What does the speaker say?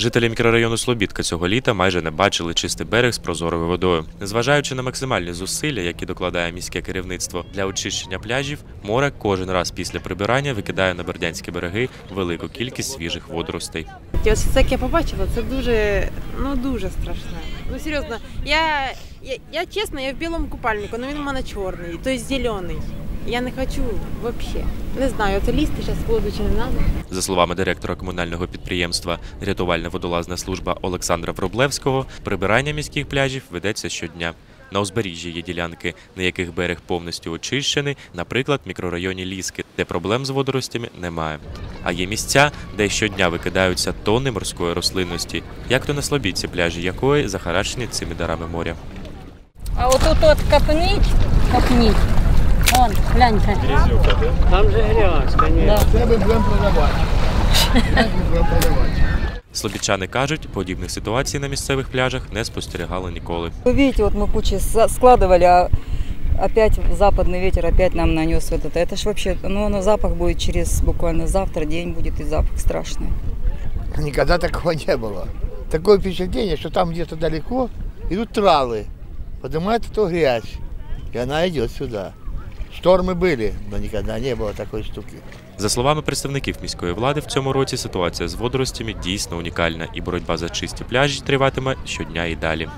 Жителі мікрорайону Слобідка цього літа майже не бачили чистий берег з прозорою водою. Незважаючи на максимальні зусилля, які докладає міське керівництво для очищення пляжів, море кожен раз після прибирання викидає на бердянські береги велику кількість свіжих водоростей. Ось це як я побачила, це дуже, ну дуже страшне. Ну серйозно, я, я, я чесно, я в білому купальнику, але він у мене чорний, тобто зелений. Я не хочу взагалі. Не знаю, це лізти зараз воду чи не треба. За словами директора комунального підприємства Рятувальна водолазна служба Олександра Вроблевського, прибирання міських пляжів ведеться щодня. На узбережжі є ділянки, на яких берег повністю очищений, наприклад, в мікрорайоні Ліски, де проблем з водоростями немає. А є місця, де щодня викидаються тонни морської рослинності, як то на Слобідці, пляжі якої захарачені цими дарами моря. А от тут от копніть, копніть. Вон, гляньте. Там же грязь, конечно. Да. Це ми будемо продавати. Це ми будемо продавати. Слобідчани кажуть, подібних ситуацій на місцевих пляжах не спостерігали ніколи. Вы видите, вот мы кучи са- складывали, а опять западный ветер опять нам нанес вот это. Это ж вообще, ну, оно запах будет через буквально завтра, день будет и запах страшный. Никогда такого не было. Такое впечатление, что там где-то далеко идут травы, поднимает эту грязь, и она идет сюда. Шторми були, но никогда не було такої штуки. За словами представників міської влади, в цьому році ситуація з водоростями дійсно унікальна, і боротьба за чисті пляжі триватиме щодня і далі.